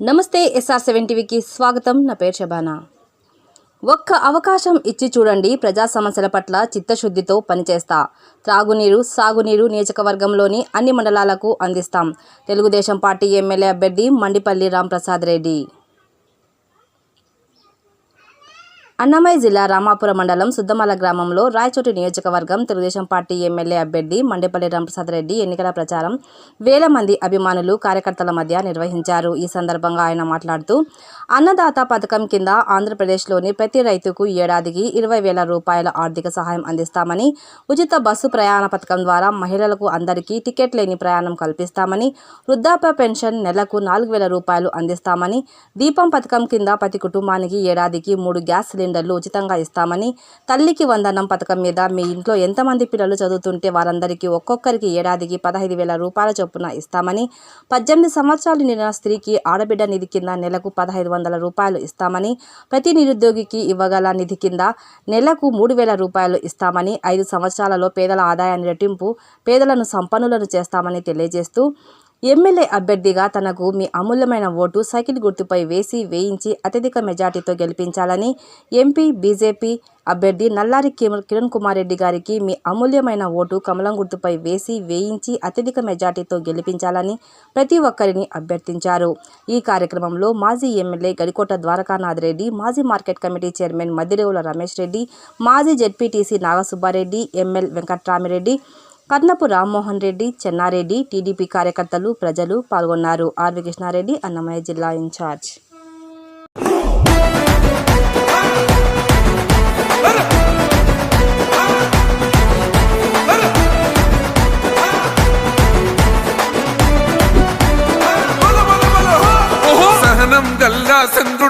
నమస్తే SR seven టీవీకి స్వాగతం. నా పేరు శబానా ఒక్క అవకాశం ఇచ్చి చూడండి ప్రజా సమస్యల పట్ల చిత్తశుద్ధితో పనిచేస్తా. త్రాగునీరు సాగునీరు నియోజకవర్గంలోని అన్ని మండలాలకు అందిస్తాం. తెలుగుదేశం పార్టీ ఎమ్మెల్యే అభ్యర్థి మండిపల్లి రాంప్రసాద్ రెడ్డి. అన్నమయ్య జిల్లా రామాపురం మండలం సుద్దమల గ్రామంలో రాయచోటి నియోజకవర్గం తెలుగుదేశం పార్టీ ఎమ్మెల్యే అభ్యర్థి మండేపల్లి రామప్రసాద్ రెడ్డి ఎన్నికల ప్రచారం వేల మంది అభిమానులు కార్యకర్తల మధ్య నిర్వహించారు. ఈ సందర్భంగా ఆయన మాట్లాడుతూ అన్నదాత పథకం కింద ఆంధ్రప్రదేశ్లోని ప్రతి రైతుకు ఏడాదికి ఇరవై వేల రూపాయల ఆర్థిక సహాయం అందిస్తామని ఉచిత బస్సు ప్రయాణ పథకం ద్వారా మహిళలకు అందరికీ టికెట్ లేని ప్రయాణం కల్పిస్తామని వృద్ధాప్య పెన్షన్ నెలకు నాలుగు వేల రూపాయలు అందిస్తామని దీపం పథకం కింద ప్రతి కుటుంబానికి ఏడాదికి మూడు గ్యాస్ సిలిండర్లు ఉచితంగా ఇస్తామని తల్లికి వందనం పథకం మీద మీ ఇంట్లో ఎంతమంది పిల్లలు చదువుతుంటే వారందరికీ ఒక్కొక్కరికి ఏడాదికి పదహైదు వేల రూపాయల చొప్పున ఇస్తామని పద్దెనిమిది సంవత్సరాలు నిండిన స్త్రీకి ఆడబిడ్డ నిధి కింద నెలకు పదహైదు వందల రూపాయలు ఇస్తామని ప్రతి నిరుద్యోగికి ఇవ్వగల నిధి కింద నెలకు మూడు వేల రూపాయలు ఇస్తామని ఐదు సంవత్సరాలలో పేదల ఆదాయాన్ని రెట్టింపు పేదలను సంపన్నులను చేస్తామని తెలియజేస్తూ ఎమ్మెల్యే అభ్యర్థిగా తనకు మీ అమూల్యమైన ఓటు సైకిల్ గుర్తుపై వేసి వేయించి అత్యధిక మెజార్టీతో గెలిపించాలని ఎంపీ బీజేపీ అభ్యర్థి నల్లారి కిరణ్ కుమార్ రెడ్డి గారికి మీ అమూల్యమైన ఓటు కమలం గుర్తుపై వేసి వేయించి అత్యధిక మెజార్టీతో గెలిపించాలని ప్రతి ఒక్కరిని అభ్యర్థించారు. ఈ కార్యక్రమంలో మాజీ ఎమ్మెల్యే గడికోట ద్వారకానాథ్ రెడ్డి మాజీ market committee chairman Maddirevula Ramesh Reddy మాజీ ZPTC Nagasubbareddy ML Venkatramireddy Karnapu Rammohan Reddy Chennareddy TDP కార్యకర్తలు ప్రజలు పాల్గొన్నారు. ఆర్వి కృష్ణారెడ్డి అన్నమయ్య జిల్లా ఇన్ఛార్జ్.